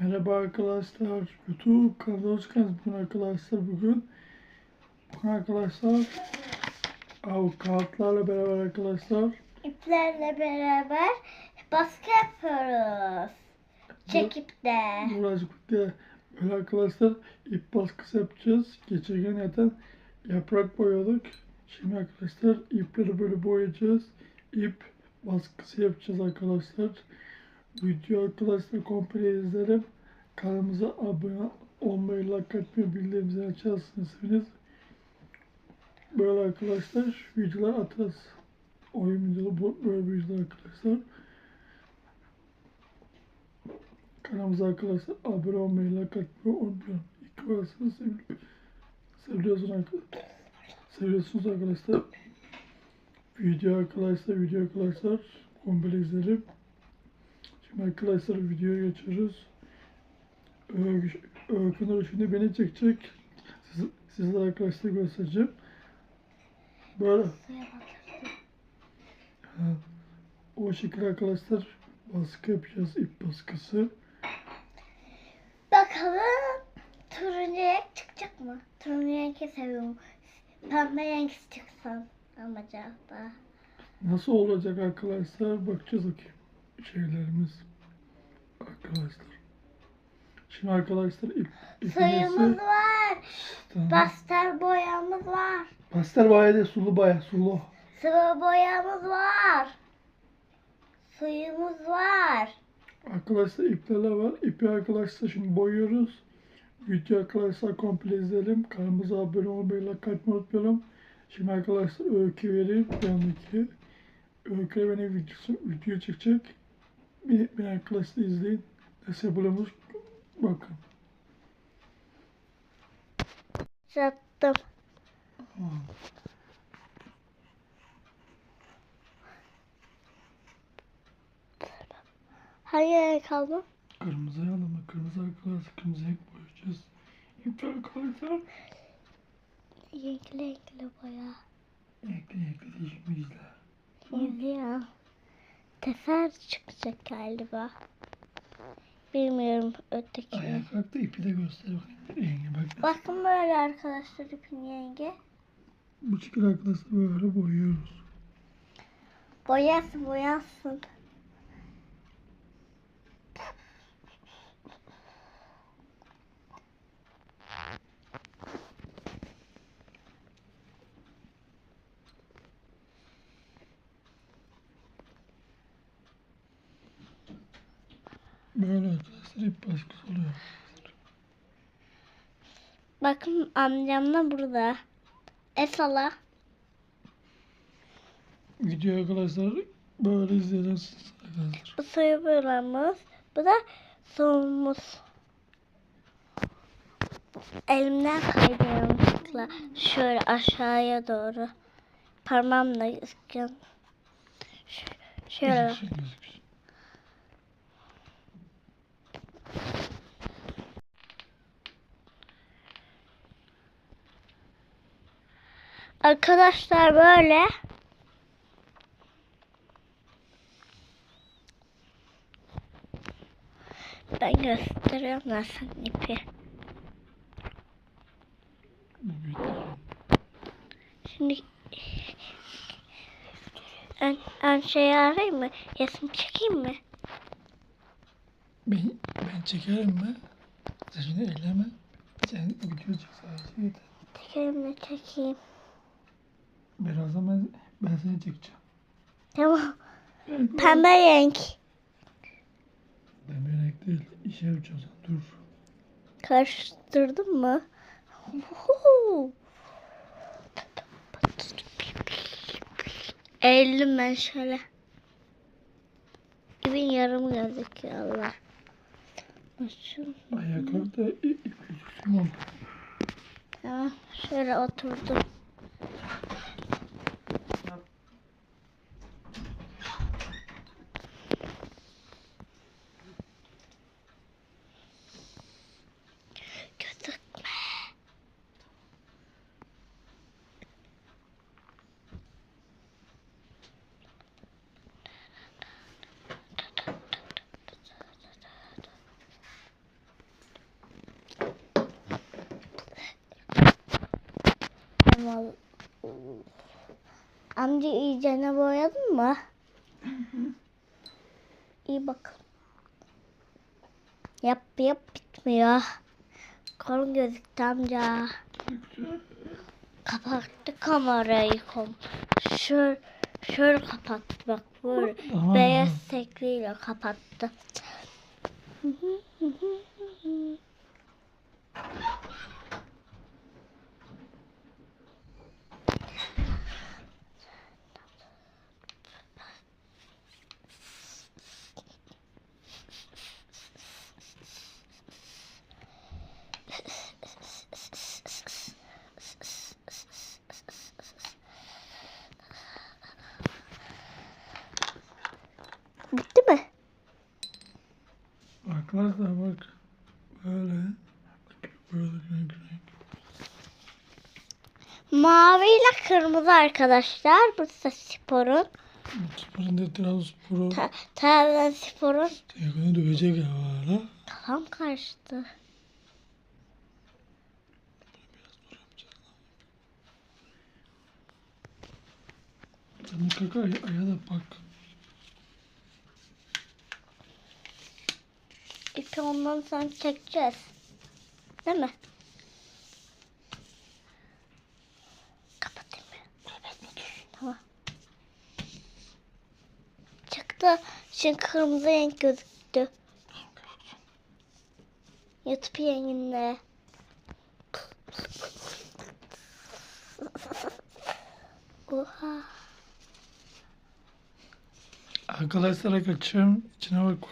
Merhaba arkadaşlar. YouTube kanalına hoş geldiniz. Bugün arkadaşlar bugün bugün arkadaşlar av kağıtlarla beraber arkadaşlar İplerle beraber baskı yapıyoruz. Çekip de. birazcık da böyle arkadaşlar ip baskısı yapacağız. Geçen gün zaten yaprak boyadık. Şimdi arkadaşlar ipleri böyle boyayacağız. İp baskısı yapacağız arkadaşlar. Video arkadaşlar komple izlerim. Kanalımıza abone olmayı, like atmayı, bildirimleri açarsanız seviniriz. Böyle arkadaşlar videolar atarız. Oyun videoları böyle videolar arkadaşlar. Kanalımıza arkadaşlar abone olmayı, like atmayı unutmayın. İlk varsanız seviyorsunuz arkadaşlar. Seviyorsunuz arkadaşlar. Video arkadaşlar, video arkadaşlar komple izlerim. Şimdi arkadaşlar videoya geçiyoruz. Nur şimdi beni çekecek. Siz, sizlere arkadaşlar göstereceğim. Böyle. Ha, o şekilde arkadaşlar baskı yapacağız. ip baskısı. Bakalım turuncu renk çıkacak mı? Turuncu rengi seviyorum. Pembe renk çıksın ama da. Nasıl olacak arkadaşlar? Bakacağız bakayım. Şeylerimiz. Arkadaşlar. Şimdi arkadaşlar ip, ipimizi... var. Tamam. Pastel boyamız var. Pastel boya değil, sulu boya, sulu. Sıvı boyamız var. Suyumuz var. Arkadaşlar iplerle var. İpi arkadaşlar şimdi boyuyoruz. Video arkadaşlar komple izleyelim. Kanalımıza abone olmayı, like atmayı unutmayalım. Şimdi arkadaşlar öykü vereyim. Yanındaki. Öykü beni videosu, video çekecek. Beni, beni arkadaşlar izleyin. Nasıl yapılıyormuş bakın. Sattım. Tamam. Hangi renk aldın? Kırmızı yanıma kırmızı arkadaşlar kırmızı renk boyayacağız. İpler arkadaşlar. Renkli renkli boya. Renkli renkli değişik müzikler. İzliyor. Tefer çıkacak galiba. Bilmiyorum öteki. Ayağa kalk da ipi de göster bakayım. Rengi bak. Bakın böyle arkadaşlar ipin rengi. Bu şekilde arkadaşlar böyle boyuyoruz. Boyasın boyasın. Böyle arkadaşlar ip baskısı oluyor. Bakın amcam da burada. Esala. Video arkadaşlar böyle izleyebilirsiniz arkadaşlar. Bu boyamız. Bu da suyumuz. Elimden kaydırmıştıkla şöyle aşağıya doğru. Parmağımla sıkın. Ş- Şöyle. Arkadaşlar böyle. Ben gösteriyorum nasıl ipi. Şimdi ön, ön şeyi arayayım mı? Resim çekeyim mi? Ben, ben çekerim mi? Sen şimdi elleme. Sen çek sadece yeter. Çekeyim de çekeyim. Birazdan ben, ben seni çekeceğim. Tamam. Pembe renk. bir renk değil. İşe yapacağız. Dur. Karıştırdın mı? Eğildim ben şöyle. İpin yarımı gözüküyor Allah. Başım. Ayağa kalk da ip, gözüksün. Tamam. Şöyle oturdum. Tamam. Amca iyicene boyadın mı? İyi bakalım. Yap yap bitmiyor. Kolun gözüktü amca. Kapattı kamerayı kom. Şöyle, şöyle kapattı bak böyle. Tamam. Beyaz tekliyle kapattı. Arkadaşlar bak. Böyle. Bak, Böyle renk renk. Mavi ile kırmızı arkadaşlar. Bursa Spor'un. Sporun da Trabzonspor'u Ta Trabzon Spor'un. yakını dövecek ya hala. Kafam karıştı. Canım kaka ay aya da bak. İpi ondan sonra çekeceğiz. Değil mi? Kapatayım mı? Kapatma dur. Tamam. Çıktı. Şimdi kırmızı renk gözüktü. YouTube yayınla. Oha. Arkadaşlar kaçıyorum. İçine bak.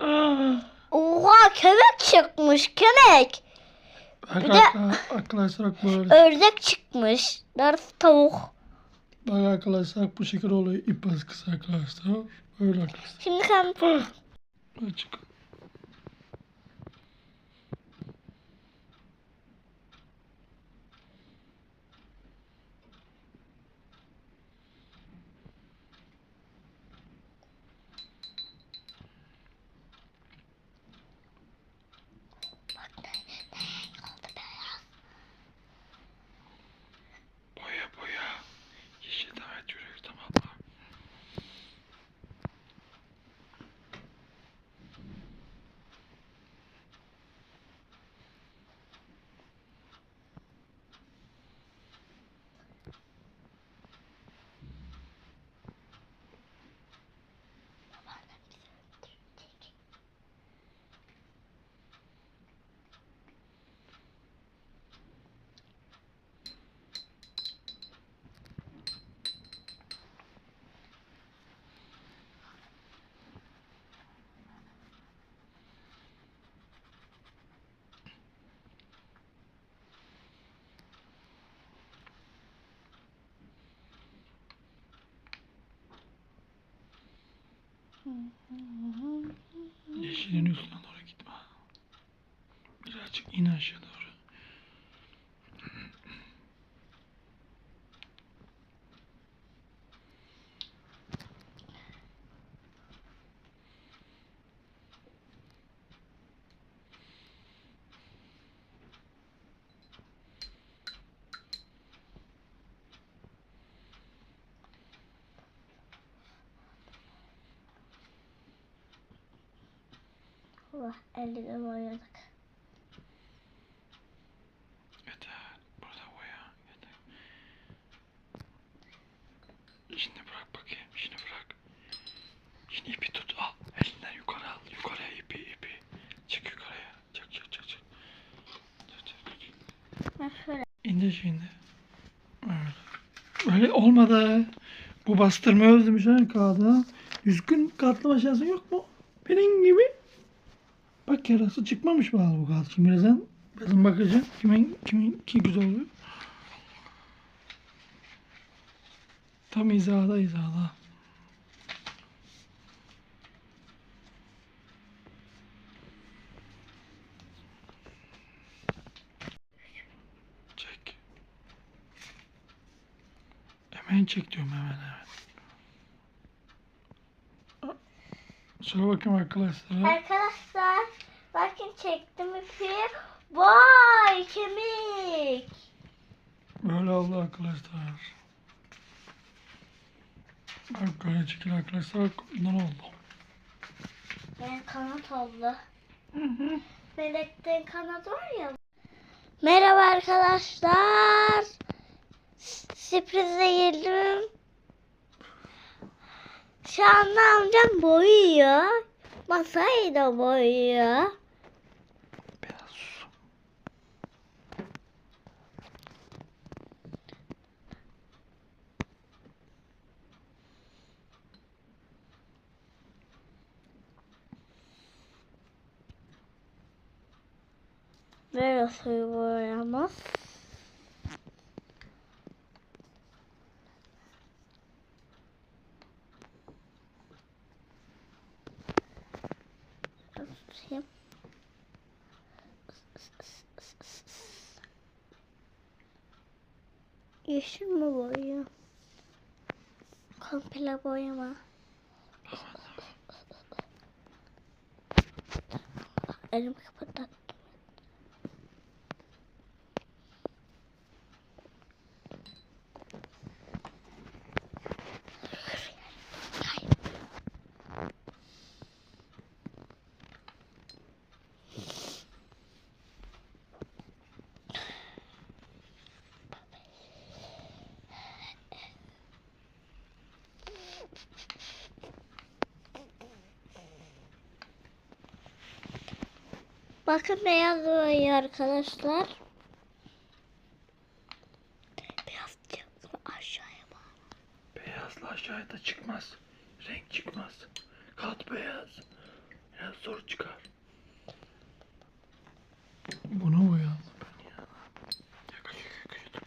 Aa, Oha köpek çıkmış köpek. Bir de- arka- arkadaşlar bak böyle. Ördek çıkmış. Darısı tavuk. Bak arkadaşlar bu şekilde oluyor. İp baskısı arkadaşlar. Böyle arkadaşlar. Şimdi Ah. Açık. Yeşilin üstüne doğru gitme. Birazcık in aşağı Allah elini boyadık. Yeter. Burada boya. Şimdi bırak bakayım. Şimdi bırak. Şimdi ipi tut. Al. Elinden yukarı al. Yukarıya ipi ipi. Çık yukarıya. Çık çık çık çık. Çık, çık, çık. İndir şimdi. Öyle. Olmadı. Bu bastırma özlemiş ha kağıda. Düzgün katlama şansın yok mu? Benim gibi. Bak yarası çıkmamış mı bu kağıt? Şimdi birazdan, birazdan bakacağım. Kimin, kimin ki güzel oluyor. Tam hizada hizada. Çek. Hemen çek diyorum hemen hemen. Şöyle bakayım arkadaşlar. Arkadaşlar bakın çektim ipi. Vay kemik. Böyle oldu arkadaşlar. Bak böyle çekil arkadaşlar. Bundan oldu. Ben kanat oldu. Melek'te kanat var ya. Merhaba arkadaşlar. Sürprize geldim. Şu anda amcam boyuyor. Masayı da boyuyor. Böyle suyu boyamaz. Tutayım. Yeşil mi boyuyor? Komple boyama. Elimi kapattım. Bakın beyaz boyuyor arkadaşlar. Beyaz aşağıya bak. Beyazla aşağıda çıkmaz. Renk çıkmaz. Kat beyaz. Biraz zor çıkar. Buna boyandı ben ya. Yakıyor yakıyor.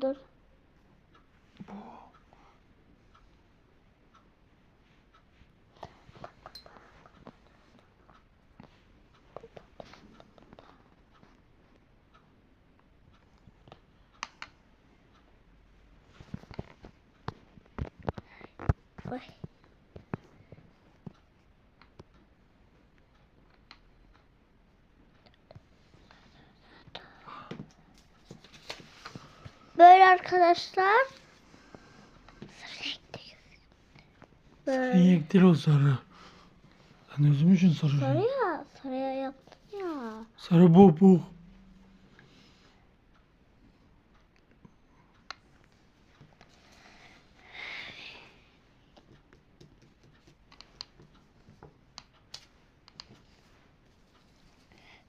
Kahverengi Böyle arkadaşlar. Renk değil o sarı. Sen üzmüşsün sarı. Sarı renk. ya. Sarıya yaptım ya. Sarı bu bu.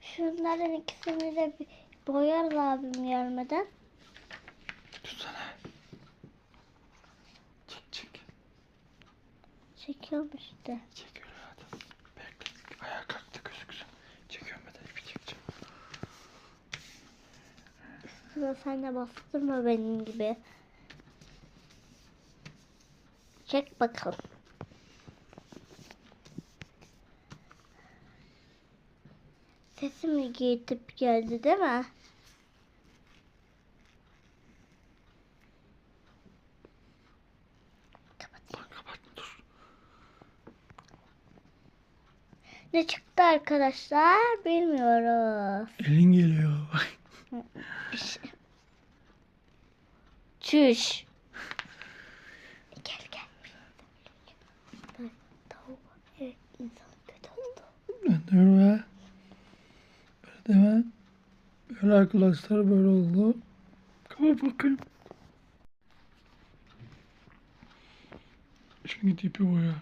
Şunların ikisini de boyarız abim gelmeden. Tutsana. Çek çek. Çekiyorum işte. Çek öyle hadi. Bekle. Ayağa kalktı gözüksün. Çekiyorum ben de ipi çekeceğim. Sıra sen de bastırma benim gibi. Çek bakalım. Sesim gidip geldi değil mi? Lan kapat dur. Ne çıktı arkadaşlar bilmiyoruz. Elin geliyor. Çüş. Gel gel. Tavuk. Evet insan kötü oldu. Öyle. Böyle deme. Böyle arkadaşlar böyle oldu. Kapat bakayım. Şimdi git ipi boya.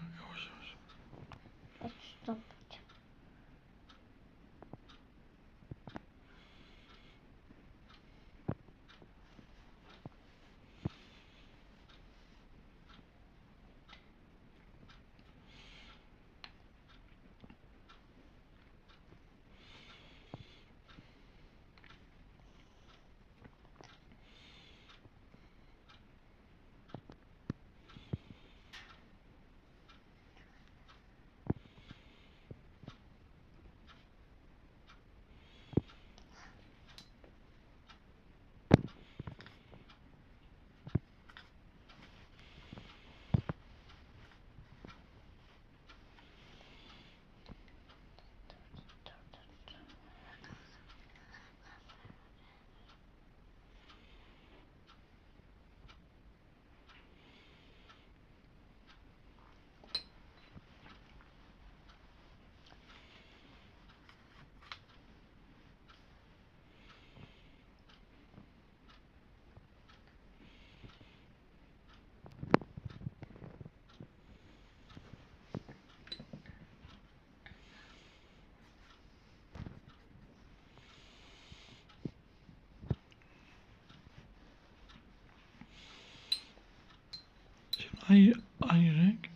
Hangi, hangi renk?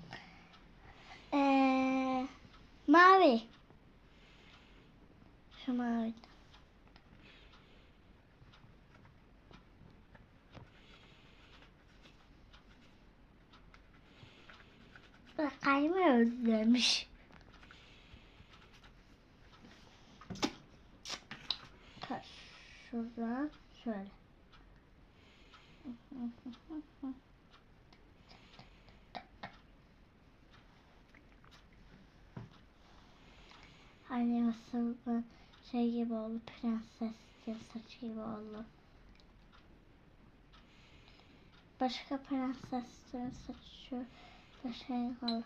Ee, mavi. Şu mavi. Kayma özlemiş. Şuradan şöyle. Nasıl bu şey gibi oldu prenses saç gibi oldu. Başka prenseslerin saçı da şey oldu.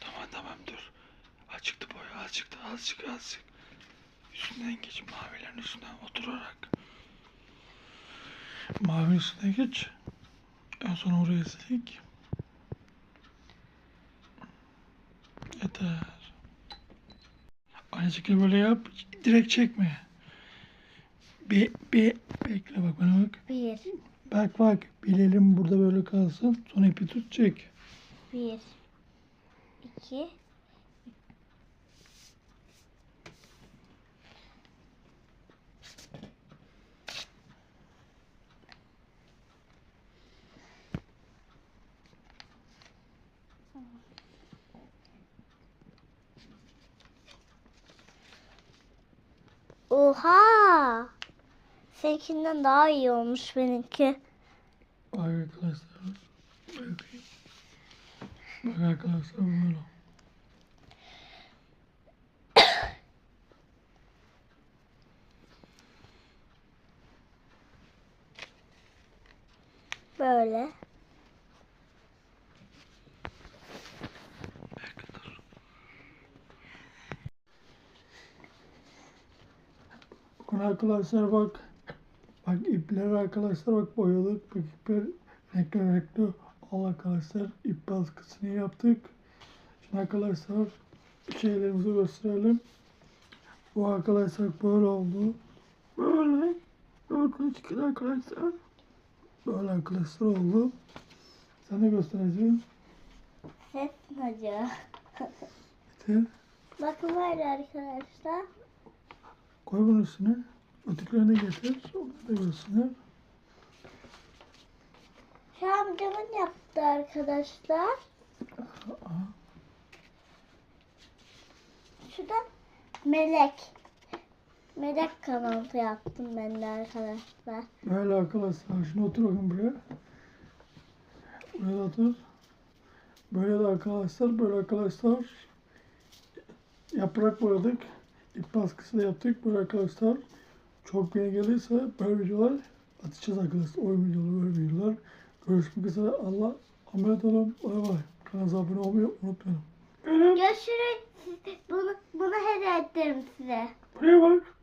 Tamam tamam dur. Azıcıktı boyu azıcıktı azıcık azıcık. Üstünden geç mavilerin üstünden oturarak. Mavi üstüne geç. En son oraya sil. Yeter. Aynı şekilde böyle yap. Direkt çekme. Bir, bir, bekle bak bana bak. Bir, Bak bak. Bir elim burada böyle kalsın. Sonra ipi tut çek. bir, iki, Oha! Seninkinden daha iyi olmuş benimki. Arkadaşlar. Bakayım. Bak arkadaşlar böyle. Böyle. Bekle dur. Bakın arkadaşlar bak. Bak ipler arkadaşlar bak boyadık. Bak ipler renkli renkli. Al arkadaşlar ip baskısını yaptık. Şimdi arkadaşlar şeylerimizi gösterelim. Bu arkadaşlar böyle oldu. Böyle. Çıkın arkadaşlar. Böyle arkadaşlar oldu. Sen de göstereceğim. Ses acı. Yeter. Bakın böyle arkadaşlar. Koy bunun üstüne. Ötekilerini getir. Onları da görsünler. Şu amcamın yaptı arkadaşlar. Aa, Şu da melek. Melek kanalı yaptım ben de arkadaşlar. Böyle arkadaşlar. Şimdi otur bakın buraya. Buraya da otur. Böyle de arkadaşlar. Böyle arkadaşlar. Yaprak boyadık. İp baskısı da yaptık. Böyle arkadaşlar. Çok beğeni gelirse böyle videolar atacağız arkadaşlar. Oyun videoları böyle videolar. Görüşmek üzere. Allah emanet olun. Bay bay. Kanala abone olmayı unutmayın. Görüşürüz. Bunu, bunu hediye ederim size. Buraya bak.